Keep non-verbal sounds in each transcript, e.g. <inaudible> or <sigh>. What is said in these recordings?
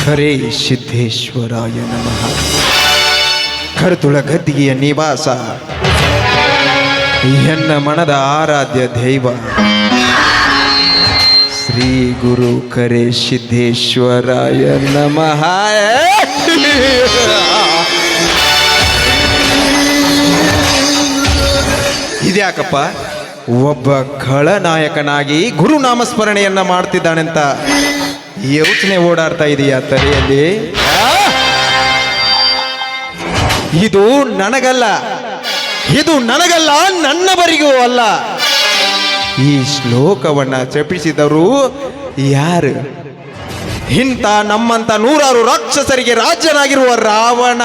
ಖರೇ ಸಿದ್ದೇಶ್ವರಾಯ ನಮಃ ಕರ್ತುಳ ಗದ್ದಿಗೆಯ ನಿವಾಸ ಎನ್ನ ಮನದ ಆರಾಧ್ಯ ದೈವ ಶ್ರೀ ಗುರು ಕರೆ ಸಿದ್ದೇಶ್ವರಾಯ ನಮಃ ಇದ್ಯಾಕಪ್ಪ? ಒಬ್ಬ ಖಳನಾಯಕನಾಗಿ ಗುರು ನಾಮಸ್ಮರಣೆಯನ್ನ ಮಾಡ್ತಿದ್ದಾನೆಂತ ಯೋಚನೆ ಓಡಾಡ್ತಾ ಇದೆಯಾ ತಲೆಯಲ್ಲಿ? ಇದು ನನಗಲ್ಲ ಇದು ನನಗಲ್ಲ, ನನ್ನವರಿಗೂ ಅಲ್ಲ. ಈ ಶ್ಲೋಕವನ್ನ ಜಪಿಸಿದವರು ಯಾರು? ಇಂಥ ನಮ್ಮಂತ ನೂರಾರು ರಾಕ್ಷಸರಿಗೆ ರಾಜ್ಯನಾಗಿರುವ ರಾವಣ.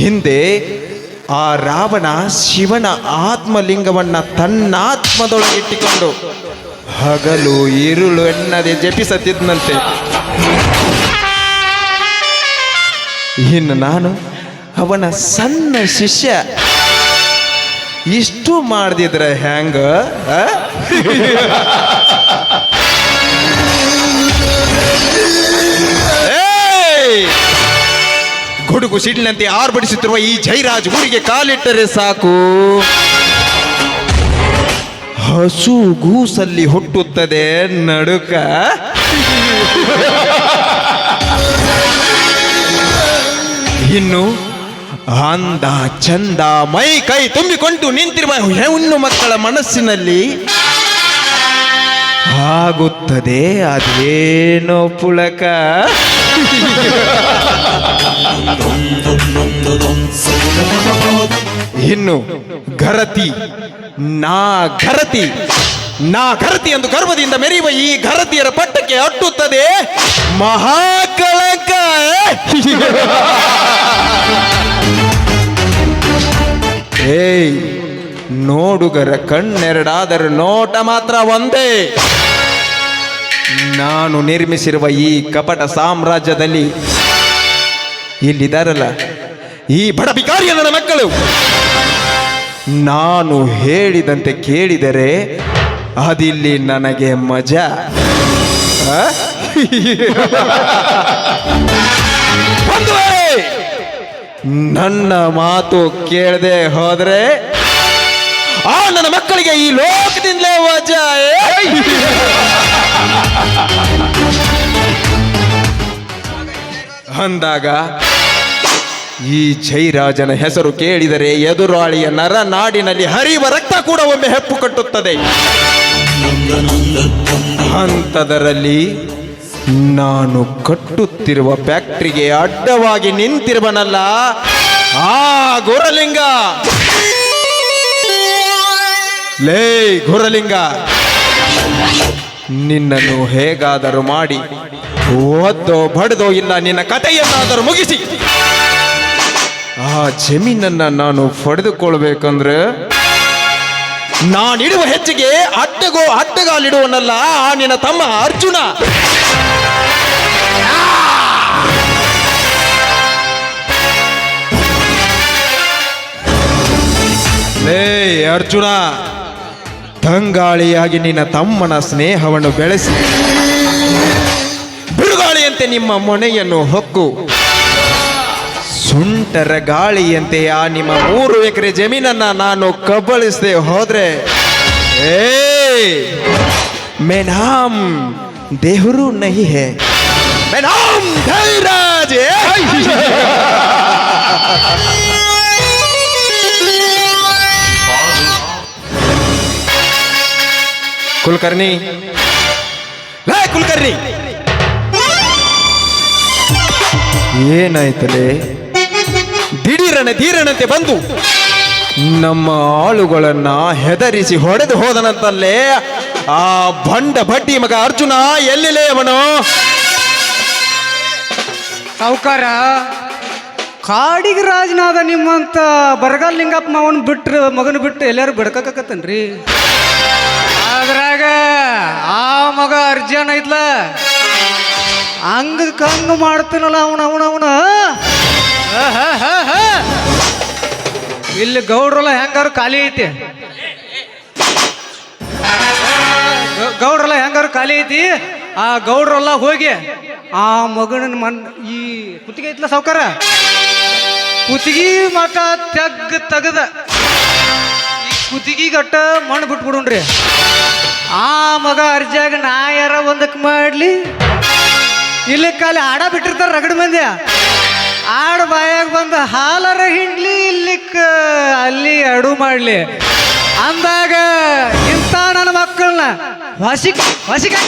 ಹಿಂದೆ ಆ ರಾವಣ ಶಿವನ ಆತ್ಮಲಿಂಗವನ್ನ ತನ್ನಾತ್ಮದೊಳಗಿಟ್ಟಿಕೊಂಡು ಹಗಲು ಇರುಳು ಎನ್ನದೆ ಜಪಿಸುತ್ತಿದ್ದಂತೆ ಇನ್ನು ನಾನು ಅವನ ಸಣ್ಣ ಶಿಷ್ಯ. ಇಷ್ಟು ಮಾಡ್ದಿದ್ರೆ ಹ್ಯಾಂಗ ಗುಡುಗು ಸಿಡಿನಂತೆ ಆರ್ಭಟಿಸುತ್ತಿರುವ ಈ ಜೈರಾಜ್ ಊರಿಗೆ ಕಾಲಿಟ್ಟರೆ ಸಾಕು. ಹಸು ಗೂಸಲ್ಲಿ ಹುಟ್ಟುತ್ತದೆ ನಡುಕ. ಇನ್ನು ಅಂದ ಚಂದ ಮೈ ಕೈ ತುಂಬಿಕೊಂಡು ನಿಂತಿರುವ ಹೆಣ್ಣು ಮಕ್ಕಳ ಮನಸ್ಸಿನಲ್ಲಿ ಆಗುತ್ತದೆ ಅದೇನೋ ಪುಳಕ. ಇನ್ನು ಘರತಿ, ನಾ ಘರತಿ ನಾ ಘರತಿ ಎಂದು ಗರ್ವದಿಂದ ಮೆರೆಯುವ ಈ ಘರತಿಯರ ಪಟ್ಟಕ್ಕೆ ಅಟ್ಟುತ್ತದೆ ಮಹಾಕಳಕ. ಏಯ್, ನೋಡುಗರ ಕಣ್ಣೆರಡಾದರೂ ನೋಟ ಮಾತ್ರ ಒಂದೇ. ನಾನು ನಿರ್ಮಿಸಿರುವ ಈ ಕಪಟ ಸಾಮ್ರಾಜ್ಯದಲ್ಲಿ ಇಲ್ಲಿದ್ದಾರಲ್ಲ ಈ ಬಡ ನನ್ನ ಮಕ್ಕಳು ನಾನು ಹೇಳಿದಂತೆ ಕೇಳಿದರೆ ಅದಿಲ್ಲಿ ನನಗೆ ಮಜಾ? ಒಂದು ನನ್ನ ಮಾತು ಕೇಳದೆ ಹೋದರೆ ಆ ನನ್ನ ಮಕ್ಕಳಿಗೆ ಈ ಲೋಕದಿಂದಲೇ ವಜಾ! ಅಂದಾಗ ಈ ಜೈರಾಜನ ಹೆಸರು ಕೇಳಿದರೆ ಎದುರಾಳಿಯ ನರ ನಾಡಿನಲ್ಲಿ ಹರಿಯುವ ರಕ್ತ ಕೂಡ ಒಮ್ಮೆ ಹೆಪ್ಪು ಕಟ್ಟುತ್ತದೆ. ಅಂಥದರಲ್ಲಿ ನಾನು ಕಟ್ಟುತ್ತಿರುವ ಫ್ಯಾಕ್ಟ್ರಿಗೆ ಅಡ್ಡವಾಗಿ ನಿಂತಿರುವನಲ್ಲ, ಆ ಗುರಲಿಂಗ. ಲೇ ಗುರಲಿಂಗ. ನಿನ್ನನ್ನು ಹೇಗಾದರೂ ಮಾಡಿ ಓದ್ದೋ ಬಡದೋ ಇಲ್ಲ ನಿನ್ನ ಕಥೆಯನ್ನಾದರೂ ಮುಗಿಸಿ. ಆ ಜಮೀನನ್ನ ನಾನು ಪಡೆದುಕೊಳ್ಬೇಕಂದ್ರೆ ನಾನಿಡುವ ಹೆಚ್ಚಿಗೆ ಅಡ್ಡಗೋ ಅಟ್ಟೆಗಾಲಿಡುವನಲ್ಲ, ಆ ನಿನ್ನ ತಮ್ಮ ಅರ್ಜುನ. ಲೇ ಅರ್ಜುನ. ತಂಗಾಳಿಯಾಗಿ ನಿನ್ನ ತಮ್ಮನ ಸ್ನೇಹವನ್ನು ಬೆಳೆಸಿ. ಬಿರುಗಾಳಿಯಂತೆ ನಿಮ್ಮ ಮೊನೆಯನ್ನು ಹೊಕ್ಕು. ಸುಂಟರ ಗಾಳಿಯಂತೆ ಆ ನಿಮ್ಮ ಮೂರು ಎಕರೆ ಜಮೀನನ್ನ ನಾನು ಕಬ್ಬಳಿಸದೆ ಹೋದ್ರೆ? ಮೆನಾಮ್ ದೇಹರು ನಹಿ ಹೇ ಮೇನಾಮ್ ಧೈರಾಜ್ ಕುಲಕರ್ಣಿ. ಲೇ ಕುಲಕರ್ಣಿ. ಏನಾಯ್ತಲೇ? ದಿಢೀರನೆ ಧೀರನಂತೆ ಬಂದು ನಮ್ಮ ಆಳುಗಳನ್ನ ಹೆದರಿಸಿ ಹೊಡೆದು ಹೋದನಂತಲ್ಲೇ ಆ ಬಂಡ ಬಡ್ಡಿ ಮಗ ಅರ್ಜುನ ಎಲ್ಲಿಲೇ ಅವನು? ಸಾವುಕಾರ, ಕಾಡಿಗೆ ರಾಜನಾದ ನಿಮ್ಮಂತ ಬರಗಾಲ ಲಿಂಗಪ್ಪ ಮಾವನ್ ಬಿಟ್ರು ಮಗನ ಬಿಟ್ಟು ಎಲ್ಲಾರು ಬಿಡ್ಕಕತ್ತನ್ರಿ. ಅದ್ರಾಗ ಆ ಮಗ ಅರ್ಜುನ್ ಐತ್ಲ. ಹಂಗ ಕಂಗು ಮಾಡ್ತೀನಲ್ಲ ಅವನ ಅವನ ಅವನ. ಇಲ್ಲಿ ಗೌಡ್ರಲ್ಲ ಹೆಂಗಾರು ಖಾಲಿ ಐತಿ? ಗೌಡ್ರಲ್ಲ ಹೆಂಗಾರು ಖಾಲಿ ಐತಿ? ಆ ಗೌಡ್ರಲ್ಲ ಹೋಗಿ ಆ ಮಗನ ಮನ್, ಈ ಕುತ್ತಿಗೆ ಐತ್ಲ ಸಾವುಕಾರ? ಕುತ್ತಿಗೆ ಮಠ ತೆಗ್ ತೆಗದ. ಕುತ್ತಿಗೆ ಗಟ್ಟ ಮಣ್ಣು ಬಿಟ್ಬಿಡುಣ್ರಿ. ಆ ಮಗ ಅರ್ಜಾಗ ನಾ ಯಾರ ಒಂದಕ್ಕೆ ಮಾಡ್ಲಿ. ಇಲ್ಲಿ ಕಾಲಿ ಆಡ ಬಿಟ್ಟಿರ್ತಾರೆ ರಗಡ್ ಮಂದಿ ಆಡ ಬಾಯಾಗ ಬಂದ ಹಾಲರ ಹಿಂಡ್ಲಿ ಇಲ್ಲಿಕ್ಕ ಅಲ್ಲಿ ಅಡು ಮಾಡ್ಲಿ. ಅಂದಾಗ ಇಂಥ ನನ್ನ ಮಕ್ಕಳನ್ನ ವಸಿಕ್ ಹೊಸಿಕ್!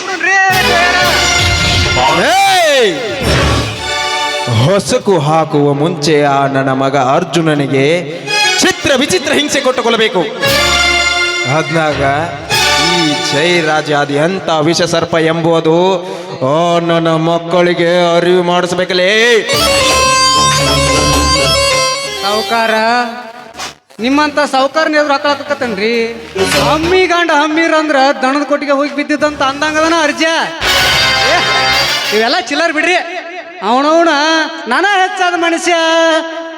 ಹೊಸಕು ಹಾಕುವ ಮುಂಚೆ ಆ ನನ್ನ ಮಗ ಅರ್ಜುನನಿಗೆ ಚಿತ್ರ ವಿಚಿತ್ರ ಹಿಂಸೆ ಕೊಟ್ಟುಕೊಳ್ಳಬೇಕು. ಅದ್ನಾಗ ಈ ಜೈ ರಾಜಾದಿ ಅಂತ ವಿಷ ಸರ್ಪ ಎಂಬುದು ಓ ನನ್ನ ಮಕ್ಕಳಿಗೆ ಅರಿವು ಮಾಡಿಸ್ಬೇಕಲೇ. ಸಾವುಕಾರ ನಿಮ್ಮಂತ ಸಾವುಕಾರನ ಎದುರು ಹಾಕಳಕತ್ತೇನ್ರಿ ಹಮ್ಮಿ ಗಂಡ ಹಮ್ಮಿರ ಅಂದ್ರ ದಣದ ಕೊಟ್ಟಿಗೆ ಹೋಗಿ ಬಿದ್ದಿದ್ದಂತ ಅಂದಂಗದನ ಅರ್ಜ. ಏ, ಇವೆಲ್ಲ ಚಿಲ್ಲರ್ ಬಿಡ್ರಿ. ಅವನವನ ನಾನ ಹೆಚ್ಚಾದ ಮನುಷ್ಯ.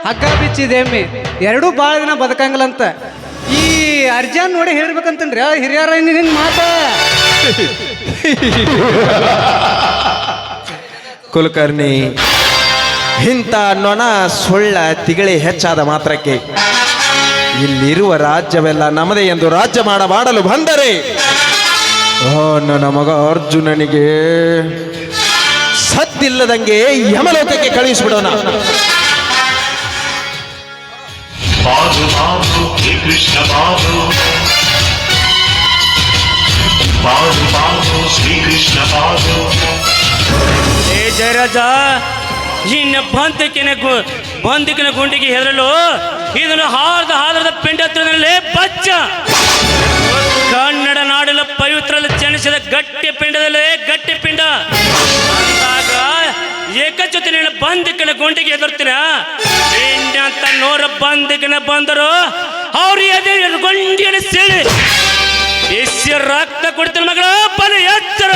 ಹಗ್ಗ ಬಿಚ್ಚಿದೆ ಎಮ್ಮೆ. ಎರಡೂ ಭಾಳ ದಿನ ಬದುಕಂಗಿಲ್ಲಂತ ಈ ಅರ್ಜನ್ ನೋಡಿ ಹೇಳ್ಬೇಕಂತನ್ರಿ ಹಿರಿಯರ ನಿನ್ನ ಮಾತ. ಕುಲಕರ್ಣಿ, ಇಂಥ ನೊಣ ಸೊಳ್ಳ ತಿಗಳಿ ಹೆಚ್ಚಾದ ಮಾತ್ರಕ್ಕೆ ಇಲ್ಲಿರುವ ರಾಜ್ಯವೆಲ್ಲ ನಮ್ಮದೇ ಎಂದು ರಾಜ್ಯ ಮಾಡಬಾಡಲು ಬಂದರೆ, ಓ ನನ್ನ ಮಗ ಅರ್ಜುನನಿಗೆ ಸದ್ದಿಲ್ಲದಂಗೆ ಯಮಲೋಕಕ್ಕೆ ಕಳುಹಿಸಿಬಿಡೋಣ ಬಾಬು ಬಾಬು, ಹೇ ಕೃಷ್ಣ, ಬಾಬು. ಬಾಬು ಬಾಬು ಶ್ರೀಕೃಷ್ಣ ಬಾಬು. ಏ ಜಯರಾಜ ಇನ್ನ ಬಂದಕಿನ ಗು ಬಂದಕಿನ ಗುಂಡಿಗೆ ಹೆದರಲು ಇದನ್ನು ಹಾರದ ಹಾರದ ಪಿಂಡ ಹತ್ತಿರದಲ್ಲೇ ಬಚ್ಚ ಕನ್ನಡ ನಾಡಲ ಪವಿತ್ರದಲ್ಲಿ ಜನಿಸಿದ ಗಟ್ಟಿ ಪಿಂಡದಲ್ಲೇ ಗಟ್ಟಿ ಪಿಂಡ ನಿನ್ನ ಬಂದಿಕ್ಕನ ಗುಂಡಿಗೆ ಎದುರ್ತೀನ? ಅಂತ ನೋರ ಬಂದಿಕ್ಕನ ಬಂದರು? ಅವ್ರು ಅದೇ ಗುಂಡಿಯನ್ನು ಸೇಳಿ ಎಸ್ಸಿ ರಕ್ತ ಕೊಡ್ತೀನಿ ಮಗಳ ಬಲ ಎತ್ತರ.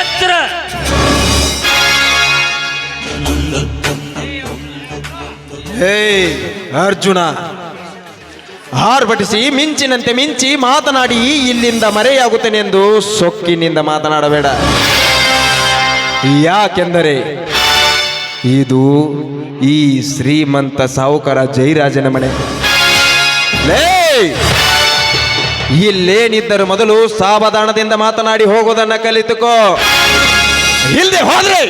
ಎತ್ತರ. ಹೇ ಅರ್ಜುನ. ಆರ್ಭಟಿಸಿ ಮಿಂಚಿನಂತೆ ಮಿಂಚಿ ಮಾತನಾಡಿ ಇಲ್ಲಿಂದ ಮರೆಯಾಗುತ್ತೇನೆಂದು ಸೊಕ್ಕಿನಿಂದ ಮಾತನಾಡಬೇಡ. ಯಾಕೆಂದರೆ ಇದು ಈ ಶ್ರೀಮಂತ ಸಾಹುಕಾರ ಜೈರಾಜನ ಮನೆ. ಲೇ! ಇಲ್ಲೇನಿದ್ದರು ಮೊದಲು ಸಾವಧಾನದಿಂದ ಮಾತನಾಡಿ ಹೋಗೋದನ್ನ ಕಲಿತುಕೋ. ಇಲ್ಲದೆ ಹೋದ್ರೆ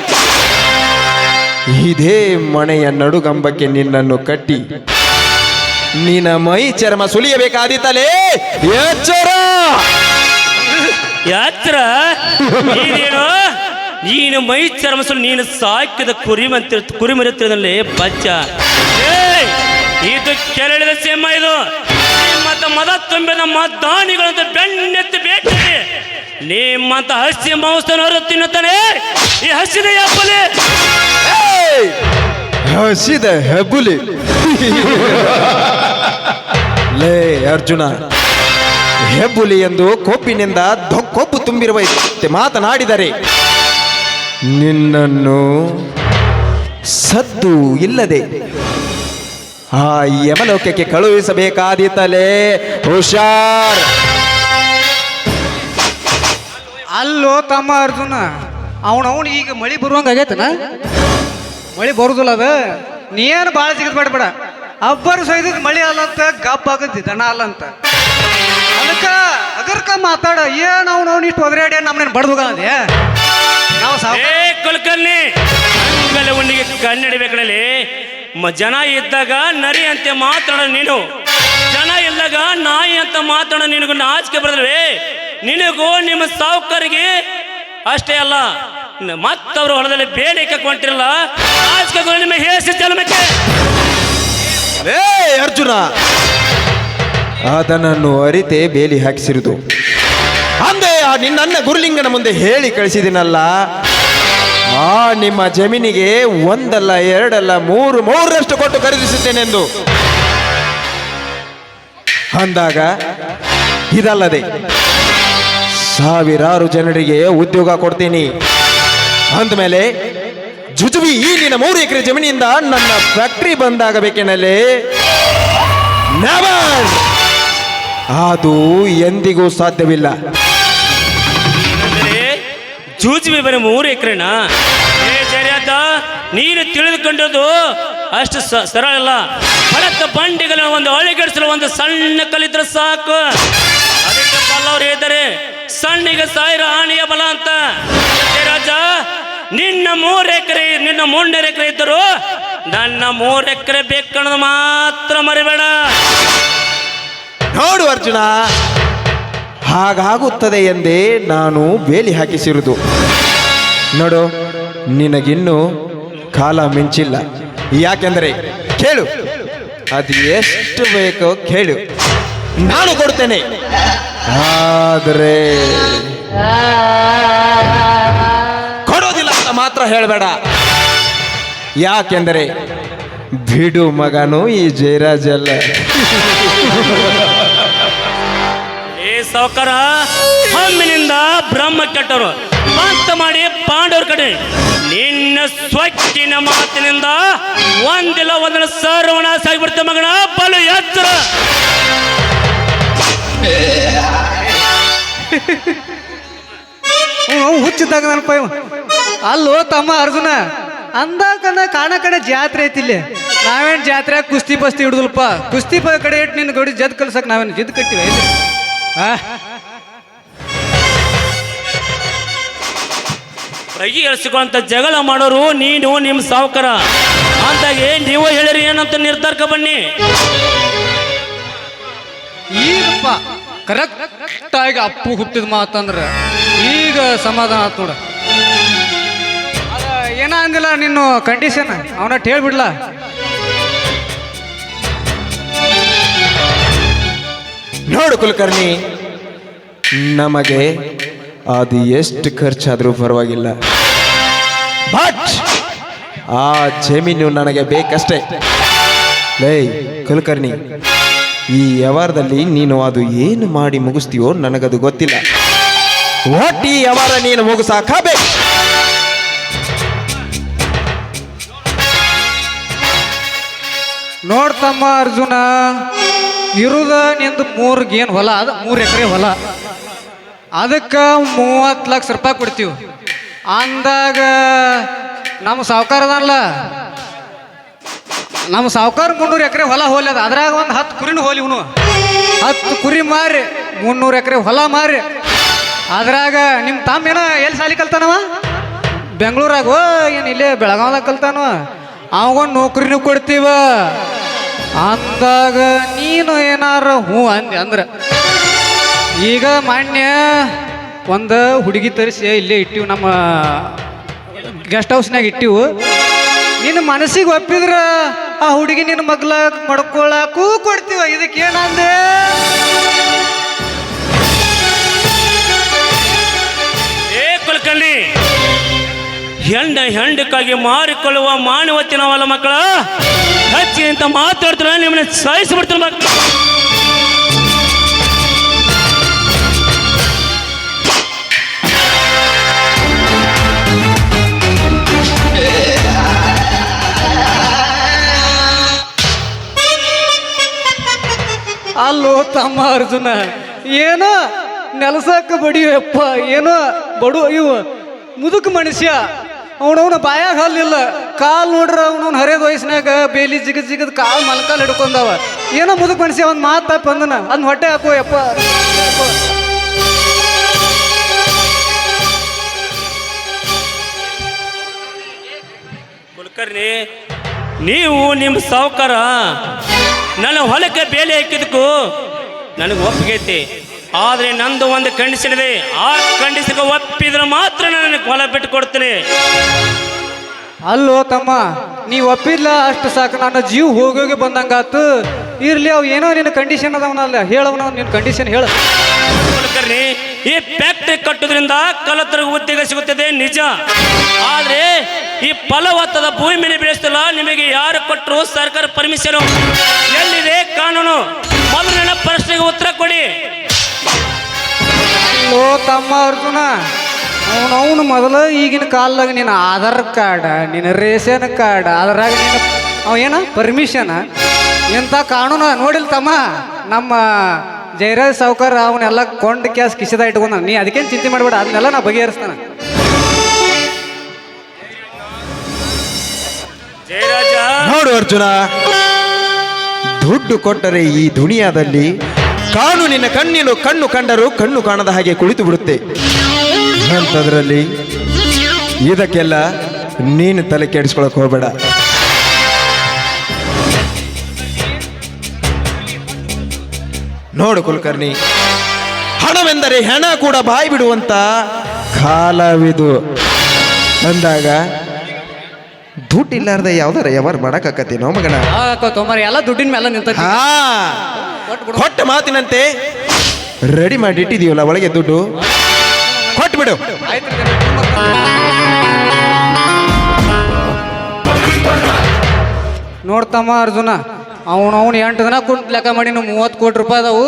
ಇದೇ ಮನೆಯ ನಡುಗಂಬಕ್ಕೆ ನಿನ್ನನ್ನು ಕಟ್ಟಿ ನಿನ್ನ ಮೈ ಚರ್ಮ ಸುಲಿಯಬೇಕಾದೀತಲೇ ಎಚ್ಚರ! ಯಾತ್ರ ನೀನೇನು? ನೀನು ಮೈ ಚರ್ಮ ಸುಲಿ ನೀನು ಸಾಕಿದ ಕುರಿ ಮಂತಿ ಕುರಿ ಮರಿತಿರದಲ್ಲಿ ಬಚ್ಚ. ಏಯ್! ಇದು ಕೆರಳಿದ ಸಿಂಹ ಇದು. ನಿಮ್ಮಂತ ಮದ ತುಂಬಿದ ಮದ್ದಾನಿಗಳಂತ ಬೆಣ್ಣೆತ್ತಿ ಬೇಕು ನಿಮ್ಮಂತ ಹಸಿ ಮಾಂಸನವರು ತಿನ್ನುತ್ತಾನೆ. ಈ ಹಸಿದ ಹೆಬ್ಬುಲಿ! ಹಸಿದ ಹೆಬ್ಬುಲಿ. <laughs> ಲೇ, ಅರ್ಜುನ. ಹೆಬ್ಬುಲಿ ಎಂದು ಕೊಬ್ಬಿನಿಂದ ದೊ- ಕೊಬ್ಬು ತುಂಬಿರುವ ಮಾತನಾಡಿದರೆ, ನಿನ್ನನ್ನು ಸದ್ದು ಇಲ್ಲದೆ ಆ ಯಮಲೋಕಕ್ಕೆ ಕಳುಹಿಸಬೇಕಾದೀತಲೇ, ಹುಷಾರ್. ಅಲ್ಲೋ ತಮ್ಮ ಅರ್ಜುನ, ಅವನವನು ಈಗ ಮಳಿ ಬರುವಂಗ ಆಗೈತನ ಮಳಿ ಬರುದಿಲ್ಲ ಅದ? ನೀನು ಭಾಳ ಸಿಗದ್ ಮಾಡ್ಬೇಡ ಅಬ್ಬರು ಸೈದದ್ ಮಳಿ ಅಲ್ಲಂತ ಗಪ್ ಆಗದ್ದಿ ದನ ಅಲ್ಲಂತ. ಅದಕ್ಕ ಅಗರ್ಕ ಮಾತಾಡ, ಏನ್ ಅವ್ನು ಇಷ್ಟು ಒದರಾಡಿ ನಮ್ಮನ್ನ ಬಡ್ದುಗ ಅಂದೆ ನಾವು ಸಾವ್ ಅಂಗಲ ಉಂಡಿಗೆ ಕನ್ನಡಿಬೇಕಲ್ಲಿ ಜನ ಇದ್ದಾಗ ನರಿ ಅಂತೆ ಮಾತಾಡ ನೀನು. ಜನ ಇದ್ದಾಗ ನಾಯಿ ಅಂತ ಮಾತಾಡ ನಿನಗೂ ನಾಚಿಕೆ ಬರಲ್ವೇ ನಿನಗೂ ನಿಮ್ಮ ಸಾವುಕಾರಿಗೆ ಅಷ್ಟೇ ಅಲ್ಲ. ನ- ಮತ್ತವ್ರ ಹೊಲದಲ್ಲಿ ಬೇಳೆ ಕೊಂಡಿರಲ್ಲ ನಾಚಿಕೆ ನಿಮಗೆ ನಿಮ್ಮ ಹೇಸಿ ಜನ್ಮಕ್ಕೆ ಏ ಅರ್ಜುನ. ಆತನನ್ನು ಅರಿತೆ ಬೇಲಿ ಹಾಕಿಸಿರುದು. ಅಂದೆ ಆ ನಿನ್ನನ್ನ ಗುರುಲಿಂಗನ ಮುಂದೆ ಹೇಳಿ ಕಳಿಸಿದಿನಲ್ಲ. ಆ ನಿಮ್ಮ ಜಮೀನಿಗೆ ಒಂದಲ್ಲ ಎರಡಲ್ಲ ಮೂರು ಮೂರರಷ್ಟು ಕೊಟ್ಟು ಖರೀದಿಸುತ್ತೇನೆಂದು ಅಂದಾಗ ಇದಲ್ಲದೆ ಸಾವಿರಾರು ಜನರಿಗೆ ಉದ್ಯೋಗ ಕೊಡ್ತೀನಿ. ಅಂದಮೇಲೆ ಜುಜುಬಿ ನಿನ್ನ ಮೂರು ಎಕರೆ ಜಮೀನಿಂದ ನನ್ನ ಫ್ಯಾಕ್ಟ್ರಿ ಬಂದಾಗಬೇಕೇನಲ್ಲೇ ನೆವರ್ ಅದು ಎಂದಿಗೂ ಸಾಧ್ಯವಿಲ್ಲ. ಜೂಜುಬಿ ಬರೀ ಮೂರು ಎಕರೆನಾ? ನೀನು ತಿಳಿದುಕೊಂಡದ್ದು ಅಷ್ಟು ಸರಳ ಅಲ್ಲ. ಭರತ ಬಂಡಿಗಳ ಒಂದು ಅಳಿಗಡಿಸಲು ಒಂದು ಸಣ್ಣ ಕಲಿದ್ರೆ ಸಾಕು. ಅದಕ್ಕೆ ಬಲ್ಲವರು ಹೇಳ್ತಾರೆ ಸಣ್ಣಿಗೆ ಸಾವಿರ ಆನೆಯ ಬಲ ಅಂತ. ರಾಜ ನಿನ್ನ ಮೂರು ಎಕರೆ, ನಿನ್ನ ಮೂರನೇ ಎಕರೆ ಇದ್ದರು ನನ್ನ ಮೂರು ಎಕರೆ ಬೇಕನ್ನೋದು ಮಾತ್ರ ಮರಿಬೇಡ. ನೋಡು ಅರ್ಜುನ, ಹಾಗಾಗುತ್ತದೆ ಎಂದೇ ನಾನು ಬೇಲಿ ಹಾಕಿಸಿರುವುದು. ನೋಡು, ನಿನಗಿನ್ನೂ ಕಾಲ ಮಿಂಚಿಲ್ಲ. ಯಾಕೆಂದರೆ, ಕೇಳು, ಅದು ಎಷ್ಟು ಬೇಕೋ ಕೇಳು. ನಾನು ಕೊಡ್ತೇನೆ. ಆದರೆ ಹೇಳಬೇಡ. ಯಾಕೆಂದರೆ ಬಿಡು ಮಗನು ಈ ಜಯರಾಜ ಅಲ್ಲ ಏ ಸಾವುಕಾರ ಹಮ್ಮಿನಿಂದ ಬ್ರಹ್ಮ ಕೆಟ್ಟರು ಅಂತ ಮಾಡಿ ಪಾಂಡವ್ರ ಕಡೆ. ನಿನ್ನ ಸ್ವಚ್ಛಿನ ಮಾತಿನಿಂದ ಒಂದಿಲ್ಲ ಒಂದಿನ ಸರ್ವಣ ಸಾಗಿಬಿಡ್ತ ಮಗನ ಬಲು ಎತ್ತರ ಹುಚ್ಚಿದಾಗ ಹುಚ್ಚಿದ್ದಾಗ ನೆನಪ ಇವ ಅಲ್ಲೋ ತಮ್ಮ ಅರ್ಜುನ. ಅಂದಾಕಂದ ಕಾಣ ಕಡೆ ಜಾತ್ರೆ ಐತಿ ಇಲ್ಲಿ. ನಾವೇನ್ ಜಾತ್ರೆ ಕುಸ್ತಿ ಪಸ್ತಿ ಹಿಡಿದಲ್ಪ? ಕುಸ್ತಿ ಪ ಕಡೆ ಇಟ್ಟು ನಿನ್ನ ಗಡಿ ಜದ್ ಕಲ್ಸಕ್ ನಾವೇನು ಜಿದ್ ಕಟ್ಟಿವೆ? ಇಲ್ಲಿ ಎಳ್ಸಿಕೊಂತ ಜಗಳ ಮಾಡೋರು ನೀನು ನಿಮ್ಮ ಸಾವುಕಾರ. ಏನ್ ನೀವು ಹೇಳಿರಿ ಏನಂತ ನಿರ್ಧಾರಕ್ಕೆ ಬನ್ನಿ. ಈಗಪ್ಪ ಕರೆಕ್ಟ್ ಆಗಿ ಅಪ್ಪು ಹುಟ್ಟಿದ ಮಾತಂದ್ರೆ ಈಗ ಸಮಾಧಾನ ಆತ್ ನೋಡ. ಅದ ಏನ ಅಂದಿಲ್ಲ ನಿನ್ನ ಕಂಡೀಷನ್ ಅವನ ಹೇಳ್ಬಿಡ್ಲಾ. ನೋಡು ಕುಲಕರ್ಣಿ, ನಮಗೆ ಅದು ಎಷ್ಟು ಖರ್ಚಾದರೂ ಪರವಾಗಿಲ್ಲ. ಬಟ್ ಆ ಜಮೀನು ನನಗೆ ಬೇಕಷ್ಟೇ. ಲೇ ಕುಲಕರ್ಣಿ, ಈ ವ್ಯವಹಾರದಲ್ಲಿ ನೀನು ಅದು ಏನು ಮಾಡಿ ಮುಗಿಸ್ತೀಯೋ ನನಗದು ಗೊತ್ತಿಲ್ಲ. ಒಟ್ಟು ಈ ವ್ಯವಹಾರ ನೀನು ಮುಗಿಸಾಕಬೇಕು ನೋಡ್ತಮ್ಮ ಅರ್ಜುನ, ಇರುದ ನಿಂದು ಮೂರು ಗೇನ್ ಹೊಲ? ಅದ ಮೂರು ಎಕರೆ ಹೊಲ. ಅದಕ್ಕೆ ಮೂವತ್ತು ಲಕ್ಷ ರೂಪಾಯಿ ಕೊಡ್ತೀವಿ. ಅಂದಾಗ ನಮ್ಮ ಸಾವುಕಾರದಲ್ಲ ನಮ್ಮ ಸಾವುಕಾರ ಮುನ್ನೂರು ಎಕರೆ ಹೊಲ ಹೋಲ್ಯದ ಅದ್ರಾಗ ಒಂದು ಹತ್ತು ಕುರಿನೂ ಹೋಲಿ ಇವನು ಹತ್ತು ಕುರಿ ಮಾರಿ, ಮುನ್ನೂರು ಎಕರೆ ಹೊಲ ಮಾರಿ. ಅದ್ರಾಗ ನಿಮ್ಮ ತಮ್ಮ ಏನೋ ಎಲ್ಲಿ ಸಾಲಿ ಕಲ್ತಾನವ? ಬೆಂಗಳೂರಾಗ. ಏನು ಇಲ್ಲೇ ಬೆಳಗಾವ್ದಾಗ ಕಲ್ತಾನವ? ಅವಂಗೊಂದು ನೌಕರಿನೂ ಕೊಡ್ತೀವ. ಅಂದಾಗ ನೀನು ಏನಾರ ಹ್ಞೂ ಅಂದೆ ಅಂದ್ರೆ, ಈಗ ಮಾನ್ಯ ಒಂದು ಹುಡುಗಿ ತರಿಸಿ ಇಲ್ಲೇ ಇಟ್ಟಿವು ನಮ್ಮ ಗೆಸ್ಟ್ ಹೌಸ್ನಾಗ ಇಟ್ಟಿವು. ನಿನ್ನ ಮನಸ್ಸಿಗೆ ಒಪ್ಪಿದ್ರ ಆ ಹುಡುಗಿ ನಿನ್ನ ಮಗ್ಲ ಮಡ್ಕೊಳಕ್ಕೂ ಕೊಡ್ತೀವ. ಇದಕ್ಕೆ ಏನಂದೆ? ಏ ಕುಲಕರ್ಣಿ ಹೆಂಡ ಹೆಂಡಕ್ಕಾಗಿ ಮಾರಿಕೊಳ್ಳುವ ಮಾನವತಿ ನಾವಲ್ಲ ಮಕ್ಕಳ. ಹಚ್ಚಿ ಅಂತ ಮಾತಾಡ್ತಾರೆ, ನಿಮ್ಮನ್ನ ಸಾಯಿಸಿಬಿಡ್ತಾರೆ ಮಕ್ಕಳು ಅಲ್ಲೋ ತಮ್ಮ ಅರ್ಜುನ, ಏನೋ ನೆಲಸಾಕ ಬಡಿಯಪ್ಪ, ಏನೋ ಬಡು, ಇವು ಮುದುಕ ಮನುಷ್ಯ. ಅವನವನ ಬಾಯಾಗ ಹಲ್ಲಿಲ್ಲ. ಕಾಲು ನೋಡ್ರ ಅವನವ್ನ ಹರಿಯದ ವಯಸ್ಸಿನಾಗ ಬೇಲಿ ಜಿಗ ಜಿಗದ್ ಕಾಲು ಮಲ್ಕಾಲ್ ಹಿಡ್ಕೊಂಡವ. ಏನೋ ಮುದುಕ ಮನ್ಸ್ಯ ಒಂದು ಮಾತು ಅಂದನ. ಅದ್ ಹೊಟ್ಟೆ ಹಾಕು, ಯಪ್ಪ. ಕುಲಕರ್ಣಿ, ನೀವು ನಿಮ್ಮ ಸಾವುಕಾರ, ನನ್ನ ಹೊಲಕ್ಕೆ ಬೇಲಿ ಹಾಕಿದಕ್ಕೂ ನನಗೆ ಒಪ್ಪಿಗೆ ಆದರೆ ನಂದು ಒಂದು ಕಂಡೀಷನ್ ಇದೆ ಆ ಕಂಡೀಷನ್ಗೆ ಒಪ್ಪಿದ್ರೆ ಮಾತ್ರ ನನಗೆ ಹೊಲ ಬಿಟ್ಟು ಕೊಡ್ತೀನಿ ಅಲ್ಲೋ ತಮ್ಮ ನೀ ಒಪ್ಪಿಲ್ಲ ಅಷ್ಟು ಸಾಕು. ನನ್ನ ಜೀವ ಹೋಗೋಗಿ ಬಂದಂಗಾತು. ಇರ್ಲಿ ಅವು ಏನೋ ನಿನ್ನ ಕಂಡೀಷನ್ ಅದಾವನಲ್ಲ ಹೇಳವನ ನಿನ್ನ ಕಂಡೀಷನ್ ಹೇಳ. ಈ ಫ್ಯಾಕ್ಟ್ರಿ ಕಟ್ಟೋದ್ರಿಂದ ಕಲತರಿಗೆ ಉದ್ಯೋಗ ಸಿಗುತ್ತದೆ ನಿಜ. ಆದ್ರೆ ಈ ಫಲವತ್ತಾದ ಭೂಮಿ ಮೇಲೆ ಬೆಳೆಸ್ತಲ್ಲ ನಿಮಗೆ ಯಾರು ಕೊಟ್ಟರು ಸರ್ಕಾರ ಪರ್ಮಿಷನ್ ಎಲ್ಲಿದೆ ಕಾನೂನು? ಮೊದಲಿನ ಪ್ರಶ್ನೆಗೆ ಉತ್ತರ ಕೊಡಿ. ಲೋ ತಮ್ಮ ಅರ್ಜುನ ಅವನವನು ಅವನು ಮೊದಲು ಈಗಿನ ಕಾಲದಾಗ ನಿನ್ನ ಆಧಾರ್ ಕಾರ್ಡ್, ನಿನ್ನ ರೇಷನ್ ಕಾರ್ಡ್, ಅದರಾಗ ನಿನ್ನ ಅವ ಏನ? ಪರ್ಮಿಷನ್ ಇಂಥ ಕಾನೂನು? ನೋಡಿಲ್ ತಮ್ಮ, ನಮ್ಮ ಜಯರಾಜ್ ಸಾವುಕಾರ ಅವನ್ನೆಲ್ಲ ಕೊಂಡ್ ಕ್ಯಾಸ್ ಕಿಸದ ಇಟ್ಕೊಂಡ. ನೀ ಅದಕ್ಕೇನು ಚಿಂತೆ ಮಾಡಬೇಡ, ಅದನ್ನೆಲ್ಲ ನಾ ಬಗೆಹರಿಸ್ತಾನೆ. ನೋಡು ಅರ್ಜುನ, ದುಡ್ಡು ಕೊಟ್ಟರೆ ಈ ದುನಿಯಾದಲ್ಲಿ ಕಾನೂನಿನ ಕಣ್ಣಿನ ಕಣ್ಣು ಕಂಡರೂ ಕಣ್ಣು ಕಾಣದ ಹಾಗೆ ಕುಳಿತು ಬಿಡುತ್ತೆ. ಅಂಥದ್ರಲ್ಲಿ ಇದಕ್ಕೆಲ್ಲ ನೀನು ತಲೆ ಕೆಡಿಸ್ಕೊಳಕ್ ಹೋಗಬೇಡ. ನೋಡು ಕುಲಕರ್ಣಿ ಹಣವೆಂದರೆ ಹೆಣ ಕೂಡ ಬಾಯಿ ಬಿಡುವಂತ ಕಾಲವಿದು. ಅಂದಾಗ ದುಡ್ಡಿಲ್ಲಾರ್ದ ಯಾವ್ದಾರ ಯಾವಾರ ಮಾಡಕ್ಕಾಕತ್ತೇನೋ ಮಗನ? ಎಲ್ಲ ದುಡ್ಡಿನ ಮೇಲೆ ನಿಂತ ಹಾ. ಕೊಟ್ಟ ಮಾತಿನಂತೆ ರೆಡಿ ಮಾಡಿ ಇಟ್ಟಿದೀವಲ್ಲ ಒಳಗೆ ದುಡ್ಡು? ಕೊಟ್ಟು ಬಿಡು. ನೋಡ್ತಮ್ಮ ಅರ್ಜುನ ಅವನು ಅವನು ಎಂಟು ದಿನ ಕುಂತ ಲೆಕ್ಕ ಮಾಡಿ ನೀವು ಮೂವತ್ತು ಕೋಟಿ ರೂಪಾಯಿ ಅದಾವು.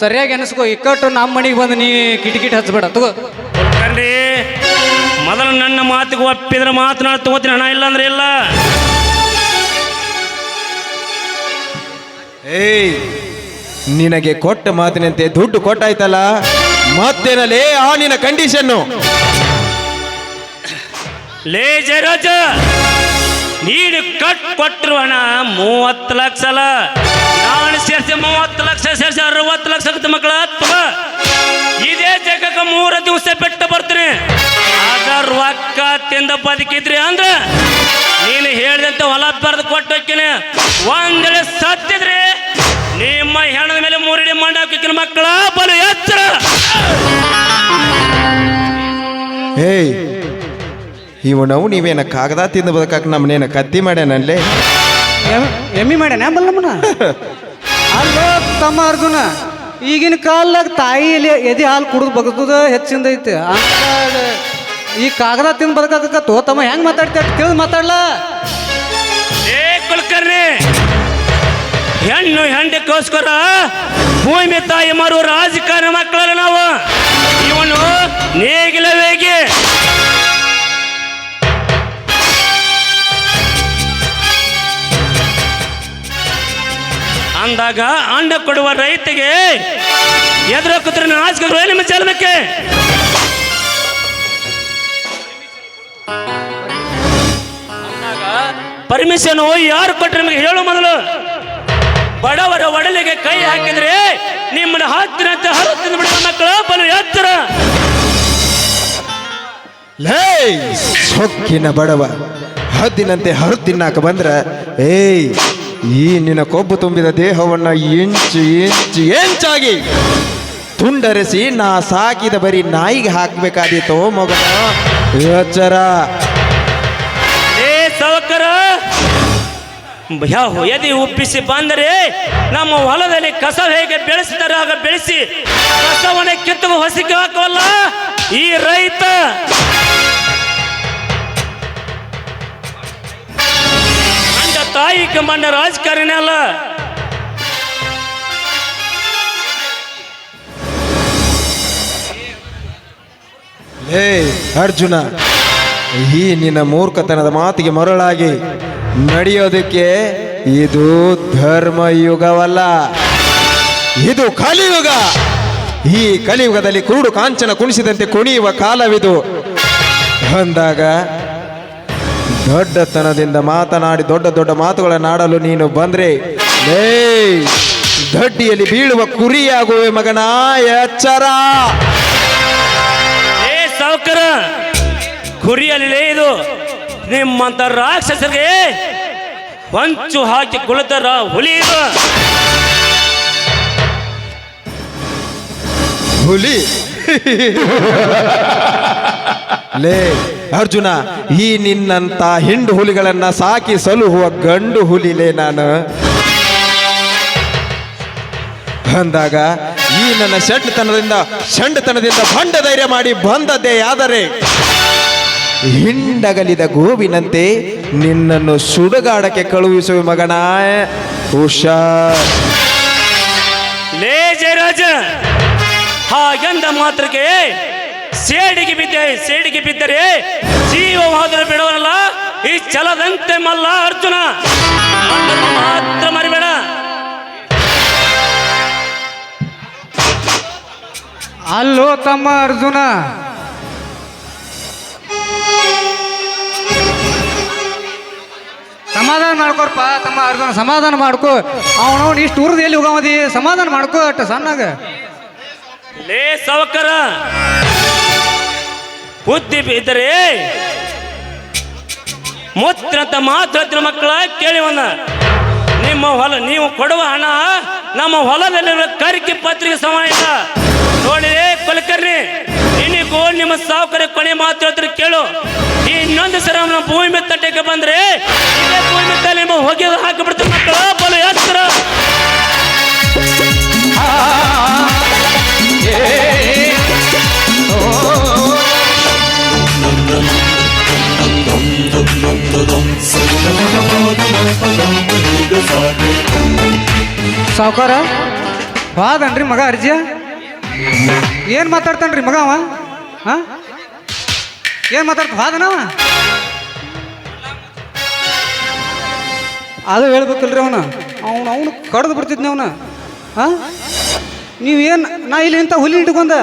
ಸರಿಯಾಗಿ ಎನಿಸ್ಕೊ ಇಕ್ಕಟ್ಟು ನಮ್ಮ ಮನೆಗೆ ಬಂದು ನೀ ಕಿಟಕಿಟ್ ಹಚ್ಚಬೇಡ ತಗೋ. ಮೊದಲು ನನ್ನ ಮಾತಿಗೆ ಒಪ್ಪಿದ್ರೆ ಮಾತನಾಡ್ ತಗೋತೀನಿ ಹಣ ಇಲ್ಲ ಅಂದ್ರೆ ಇಲ್ಲ. ಏಯ್ ನಿನಗೆ ಕೊಟ್ಟ ಮಾತಿನಂತೆ ದುಡ್ಡು ಕೊಟ್ಟಾಯ್ತಲ್ಲ? ಮತ್ತೇನಲೇ ಆ ನಿನ್ನ ಕಂಡೀಷನ್ನು ಲೇ ಜರಾಜ ನೀನು ಕಟ್ ಕೊಟ್ಟರು ಹಣ ಮೂವತ್ತು ಲಕ್ಷ ಅಲ್ಲ. ನಾನು ಸೇರಿಸಿ ಮೂವತ್ತು ಲಕ್ಷ, ಸೇರಿಸಿ ಅರವತ್ತು ಲಕ್ಷ ಆಗುತ್ತೆ ಮಕ್ಕಳ ಇದೇ ಜಾಗಕ್ಕೆ ಮೂರು ದಿವಸ ಬಿಟ್ಟು ಬರ್ತೀನಿ. ಅದರ ರೊಕ್ಕ ತಿಂದ ಬದುಕಿದ್ರಿ ಅಂದ್ರೆ ನೀನು ಹೇಳಿದಂತೆ ಹೊಲ ಬರೆದು ಕೊಟ್ಟು ಹೋಗ್ತೀನಿ. ಒಂದೇಳೆ ಸತ್ತಿದ್ರಿ ನಿಮ್ಮ ಹೆಣದ ಮೇಲೆ ಮೂರಡಿ ಮಂಡಾಕಿನ ಮಕ್ಕಳ ಬಲು ಎತ್ತರ ಏಯ್ ಇವನವು ನೀವೇನ ಕಾಗದ ತಿಂದು ಬದಕಾಕ ನಮ್ಮನೇನ ಕತ್ತಿ ಮಾಡ್ಯಾನಲ್ಲೇ ಎಮ್- ಎಮ್ಮಿ ಮಾಡ್ಯಾನ ಬಲ್ಲಮ್ಮನ? ಅಲ್ಲೋ ತಮ್ಮ ಅರ್ಜುನ ಈಗಿನ ಕಾಲದಾಗ ತಾಯಿ ಎಲೆ ಎದೆ ಹಾಲು ಕುಡಿದು ಬಗ್ತದ ಹೆಚ್ಚಿಂದ ಐತೆ. ಈ ಕಾಗದ ತಿಂದು ಬದಕಾಕ ತಮ್ಮ ಹೆಂಗ್ ಮಾತಾಡ್ತೀಯ ತಿಳಿದು ಮಾತಾಡ್ಲಾ? ಏ ಕುಲಕರ್ಣಿ ಹೆಣ್ಣು ಹೆಂಡಕ್ಕೋಸ್ಕರ ಭೂಮಿ ತಾಯಿ ಮರು ರಾಜಕಾರಣ ಮಕ್ಕಳಲ್ಲ ನಾವು. ಇವನು ನೇಗಿಲವೇಗೆ ಅಂದಾಗ ಅಂಡ ಕೊಡುವ ರೈತಿಗೆ ಎದುರ ಕೂತ್ರೆ ನಾಚಿಕೆ ನಿಮ್ಮ ಚಲನಕ್ಕೆ? ಪರ್ಮಿಷನ್ ಯಾರು ಕೊಟ್ಟರೆ ನಿಮಗೆ ಹೇಳು ಮೊದಲು. ಬಡವರ ಒಡಲಿಗೆ ಕೈ ಹಾಕಿದ್ರೆ ನಿಮ್ಮನ್ನ ಹತ್ತಿನಂತೆ ಹರತ್ತಿನ ಬಿಡುವ ಮಕ್ಕಳ, ಬಲು ಎತ್ತರ. ಲೇ, ಸೊಕ್ಕಿನ ಬಡವ, ಹದ್ದಿನಂತೆ ಹರು ತಿನ್ನಾಕ ಬಂದ್ರ, ಏಯ್, ಈ ನಿನ್ನ ಕೊಬ್ಬು ತುಂಬಿದ ದೇಹವನ್ನ ಇಂಚು ಇಂಚು ಎಂಚಾಗಿ ತುಂಡರಿಸಿ ನಾ ಸಾಕಿದ ಬರೀ ನಾಯಿಗೆ ಹಾಕ್ಬೇಕಾದೀತೋ ಮಗನ. ಎಚ್ಚರ. ಎದೆ ಉಪ್ಪಿಸಿ ಬಂದರೆ ನಮ್ಮ ಹೊಲದಲ್ಲಿ ಕಸ ಹೇಗೆ ಬೆಳೆಸಿದರೆ ಆಗ ಬೆಳೆಸಿ ಕಸವನ್ನು ಕಿತ್ತು ಹೊಸಿಗೆ ಹಾಕುವಲ್ಲ? ಈ ರೈತ. ಅಂದ ತಾಯಿ ಕಮ್ಮಣ್ಣ ರಾಜಕಾರಣಿ ಅಲ್ಲ. ಅರ್ಜುನ, ಈ ನಿನ್ನ ಮೂರ್ಖತನದ ಮಾತಿಗೆ ಮರಳಾಗಿ ನಡೆಯೋದಕ್ಕೆ ಇದು ಧರ್ಮಯುಗವಲ್ಲ. ಇದು ಕಲಿಯುಗ. ಈ ಕಲಿಯುಗದಲ್ಲಿ ಕುರುಡು ಕಾಂಚನ ಕುಣಿಸಿದಂತೆ ಕುಣಿಯುವ ಕಾಲವಿದು. ಬಂದಾಗ ದೊಡ್ಡತನದಿಂದ ಮಾತನಾಡಿ ದೊಡ್ಡ ದೊಡ್ಡ ಮಾತುಗಳನ್ನಾಡಲು ನೀನು ಬಂದ್ರೆ ದಡ್ಡಿಯಲ್ಲಿ ಬೀಳುವ ಕುರಿಯಾಗುವೆ ಮಗನ, ಎಚ್ಚರ. ಏ ಸಾವುಕರ, ಕುರಿಯಲ್ಲಿ ಇದು ನಿಮ್ಮಂತ ರಾಕ್ಷಸರಿಗೆ ಹೊಂಚು ಹಾಕಿ ಕುಳಿತರ ಹುಲಿ ಹುಲಿ. ಲೇ, ಅರ್ಜುನ, ಈ ನಿನ್ನಂತ ಹಿಂಡು ಹುಲಿಗಳನ್ನ ಸಾಕಿ ಸಲುಹುವ ಗಂಡು ಹುಲಿಲೇ ನಾನು. ಬಂದಾಗ ಈ ನನ್ನ ಷಂಡತನದಿಂದ ಷಂಡತನದಿಂದ ಭಂಡ ಧೈರ್ಯ ಮಾಡಿ ಬಂದದ್ದೇ ಆದರೆ ಹಿಂಡಗಲಿದ ಗೋವಿನಂತೆ ನಿನ್ನನ್ನು ಸುಡುಗಾಡಕ್ಕೆ ಕಳುಹಿಸುವ ಮಗನ. ಹುಷಾರ್ ಲೇ ಜಯರಾಜ ಹಾಗೆಂದ ಮಾತ್ರಕ್ಕೆ ಸೇಡಿಗೆ ಬಿದ್ದೆ ಸೇಡಿಗೆ ಬಿದ್ದರೆ ಜೀವವಾದರೂ ಬಿಡವರಲ್ಲ ಈ ಚಲದಂತೆ ಮಲ್ಲ ಅರ್ಜುನ. ಮಾತ್ರ ಮರಿಬೇಡ. ಅಲ್ಲೋ ತಮ್ಮ ಅರ್ಜುನ. ಸಮಾಧಾನ ಮಾಡ್ಕೋರಪ್ಪ, ತಮ್ಮ ಅರ್ಧನ ಸಮಾಧಾನ ಮಾಡ್ಕೊ. ಅವನು ಇಷ್ಟು ಊರ್ದು ಎಲ್ಲಿ ಹೋಗಮದಿ ಸಮಾಧಾನ ಮಾಡ್ಕೋ ಅಟ್ಟ ಸಣ್ಣಗ. ಲೇ ಸವಕರ, ಬುದ್ಧಿ ಬಿದ್ದರೆ ಮೂತ್ರಂತ ಮಾತ್ರ ಮಕ್ಕಳ ಕೇಳಿವನ್ನ ನಿಮ್ಮ ಹೊಲ ನೀವು ಕೊಡುವ ಹಣ ನಮ್ಮ ಹೊಲದಲ್ಲಿರುವ ಕರಿಕೆ ಪತ್ರಿಕೆ ಸಮಯ ಇಲ್ಲ ನೋಡಿ ಕುಲಕರ್ಣಿ. ನಿನಗೂ ನಿಮ್ಮ ಸಾವುಕರ ಕೊನೆ ಮಾತು ಹೇಳ್ತಾರೆ ಕೇಳು. ಇನ್ನೊಂದು ಸರ ನಮ್ಮ ಭೂಮಿ ತಟ್ಟಕ್ಕೆ ಬಂದ್ರೆ ಇದೇ ಭೂಮಿ ಮೇಲೆ ನಿಮ್ಮ ಹೊಗೆ ಹಾಕಿಬಿಡ್ತಾರೆ ಮಕ್ಕಳು. ಬಲು ಎತ್ತರ ಸಾವುಕಾರ ಬಾದನ್ರಿ ಮಗ ಅರ್ಜಿಯ. ಏನು ಮಾತಾಡ್ತಾನ್ರಿ ಮಗ ಅವ? ಹಾಂ? ಏನು ಮಾತಾಡ್ತ ಹಾದನ ಅದು ಹೇಳ್ಬೇಕಲ್ರಿ ಅವನ. ಅವನು ಅವನು ಕಡ್ದು ಬಿಡ್ತಿದ್ನಿ ಅವನ. ಹಾಂ? ನೀವೇನು ನಾ ಇಲ್ಲಿ ಇಂಥ ಹುಲಿ ಇಟ್ಕೊಂಡ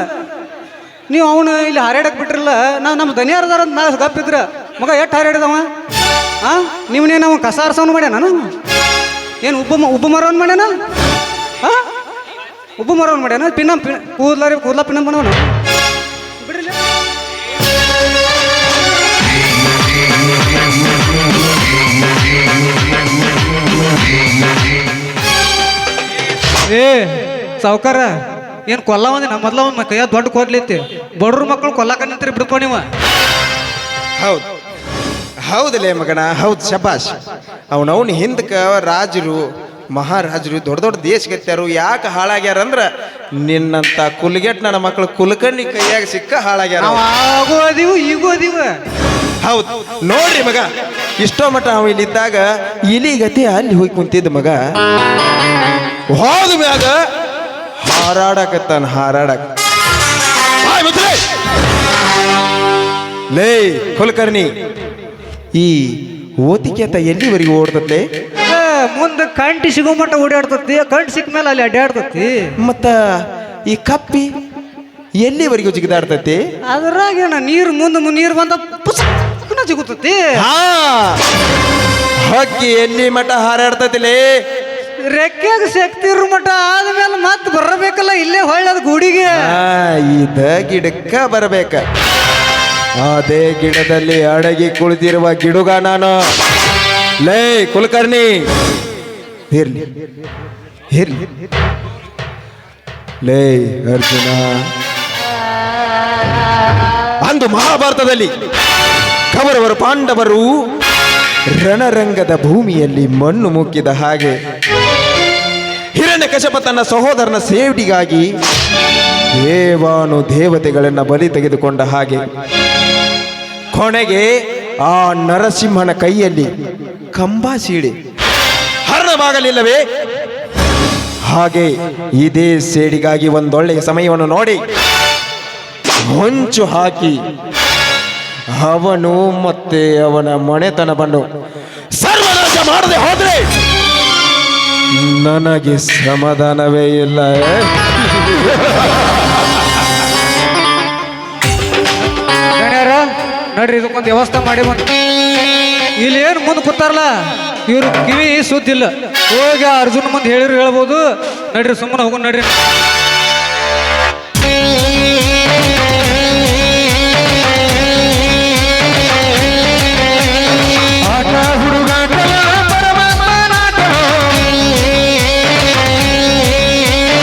ನೀವು ಅವನು ಇಲ್ಲಿ ಹಾರಾಡಕ್ಕೆ ಬಿಟ್ರಲ್ಲ, ನಾ ನಮ್ಮ ದನಿಯಾರದಾರ ಅಂತ ನಾ ಗಪ್ಪಿದ್ರ ಮಗ ಎಷ್ಟು ಹಾರಾಡಿದವ ಹಾಂ? ನೀವನೇನು ಅವ ಕಸ ಆರ್ಸವನು ಮಾಡ್ಯಾನ ಏನು ಉಬ್ಬ ಉಬ್ಬ ಮರವನ್ ಮಾಡ್ಯಾನ? ಹಾಂ? ಉಬ್ಬ ಮರವನ್ ಮಾಡ್ಯಾನ? ಪಿನ್ನ ಪಿ ಕೂದ್ಲಾರಿ ಕೂದಲ ಪಿನ್ನ ಮಾಡವನ ಏ ಸಾವುಕಾರ ಏನು ಕೊಲ್ಲ ಒಂದ್ ನಮ್ಮ ಮೊದ್ಲ ಒಂದ್ ಕೈಯ ದೊಡ್ಡ ಕೊಡ್ಲಿತ್ತಿ ಬಡ್ರ ಮಕ್ಕಳು ನಿಂತ್ರಿ ಬಿಡ್ಕೊ ನೀವು. ಹೌದು. ಹೌದಲೇ ಮಗನ ಹೌದು ಶಬಾಷ್. ಅವನವನ್ ಹಿಂದಕ್ಕೆ ರಾಜರು ಮಹಾರಾಜರು ದೊಡ್ಡ ದೊಡ್ಡ ದೇಶಗತ್ಯಾರು ಯಾಕೆ ಹಾಳಾಗ್ಯಾರ ಅಂದ್ರ ನಿನ್ನಂತ ಕುಲ್ಗೆಟ್ ನನ್ನ ಮಕ್ಕಳು ಕುಲ್ಕಣ್ಣಿ ಕೈಯಾಗ ಸಿಕ್ಕ ಹಾಳಾಗ್ಯಾರ ನಾವು ಆಗೋ ಅದೀವು ಈಗೂ ಅದೀವ. ಹೌದು. ನೋಡ್ರಿ ಮಗ ಇಷ್ಟೋ ಮಟ್ಟ ಅವ ಇಲ್ಲಿದ್ದಾಗ ಇಲಿಗತಿ ಅಲ್ಲಿ ಹೋಗಿ ಕುಂತಿದ್ದ ಮಗ. ಹೋದ ಮ್ಯಾಗ ಹಾರಾಡಕತ್ತಾನ ಹಾರಾಡಕ್. ಲೇ ಕುಲಕರ್ಣಿ ಈ ಓತಿಕೆತ ಎಲ್ಲಿವರೆಗೆ ಓಡ್ತತೆ ಮುಂದೆ ಕಂಟಿ ಸಿಗೋ ಮಟ್ಟ ಓಡಾಡ್ತತಿ ಕಂಟಿ ಸಿಕ್ಕ ಮೇಲೆ ಅಲ್ಲಿ ಅಡ್ಡಾಡ್ತತಿ ಮತ್ತ ಈ ಕಪ್ಪಿ ಎಲ್ಲಿವರೆಗೂ ಜಿಗಿದಾಡ್ತತಿ? ಅದ್ರಾಗ ನೀರು ಮುಂದೆ ಮುಂದೆ ನೀರು ಬಂದ ಸಿಗುತ್ತತಿ ಹಾ. ಹಕ್ಕಿ ಎಲ್ಲಿ ಮಠ ಹಾರಾಡ್ತತಿಲೇ. ರೆಕ್ಕೆಗೆ ಶಕ್ತಿ ಇರೋ ಮಠ ಆದ್ಮೇಲೆ ಮತ್ತೆ ಬರಬೇಕಲ್ಲ ಇಲ್ಲೇ ಹೊಳ್ಳದ ಗುಡಿಗೆ. ಇದ ಗಿಡಕ್ಕ ಬರಬೇಕ. ಅದೇ ಗಿಡದಲ್ಲಿ ಅಡಗಿ ಕುಳಿತಿರುವ ಗಿಡುಗ ನಾನು. ಲೇ ಕುಲಕರ್ಣಿ. ಇರ್ಲಿ. ಇರ್ಲಿ. ಲೇ ಅರ್ಜುನ. ಅಂದು ಮಹಾಭಾರತದಲ್ಲಿ ಕೌರವರು ಪಾಂಡವರು ರಣರಂಗದ ಭೂಮಿಯಲ್ಲಿ ಮಣ್ಣು ಮುಕ್ಕಿದ ಹಾಗೆ ಹಿರಣ್ಯಕಶಪ ತನ್ನ ಸಹೋದರನ ಸೇವಡಿಗಾಗಿ ದೇವಾನು ದೇವತೆಗಳನ್ನ ಬಲಿ ತೆಗೆದುಕೊಂಡ ಹಾಗೆ ಕೊನೆಗೆ ಆ ನರಸಿಂಹನ ಕೈಯಲ್ಲಿ ಕಂಬ ಸೀಳಿ ಹರಣವಾಗಲಿಲ್ಲವೇ? ಹಾಗೆ ಇದೇ ಸೇಡಿಗಾಗಿ ಒಂದೊಳ್ಳೆಯ ಸಮಯವನ್ನು ನೋಡಿ ಹೊಂಚು ಹಾಕಿ ಅವನು ಮತ್ತೆ ಅವನ ಮನೆತನ ಬಂದು ಸರ್ವನಾಶ ಮಾಡದೆ ಹೋದ್ರೆ ನನಗೆ ಸಮಾಧಾನವೇ ಇಲ್ಲ. ಗಣ್ಯರ, ನಡ್ರಿ, ಇದಕ್ಕೊಂದು ವ್ಯವಸ್ಥೆ ಮಾಡಿ ಮತ್ತೆ ಇಲ್ಲಿ ಏನು ಮುಂದೆ ಕೂತಾರಲ್ಲ, ಇವ್ರ ಕಿವಿ ಸುದ್ದಿಲ್ಲ. ಹೋಗಿ ಅರ್ಜುನ್ ಮುಂದೆ ಹೇಳಿರು ಹೇಳ್ಬೋದು. ನಡ್ರಿ, ಸುಮ್ಮನೆ ಹೋಗೋಣ ನಡ್ರಿ.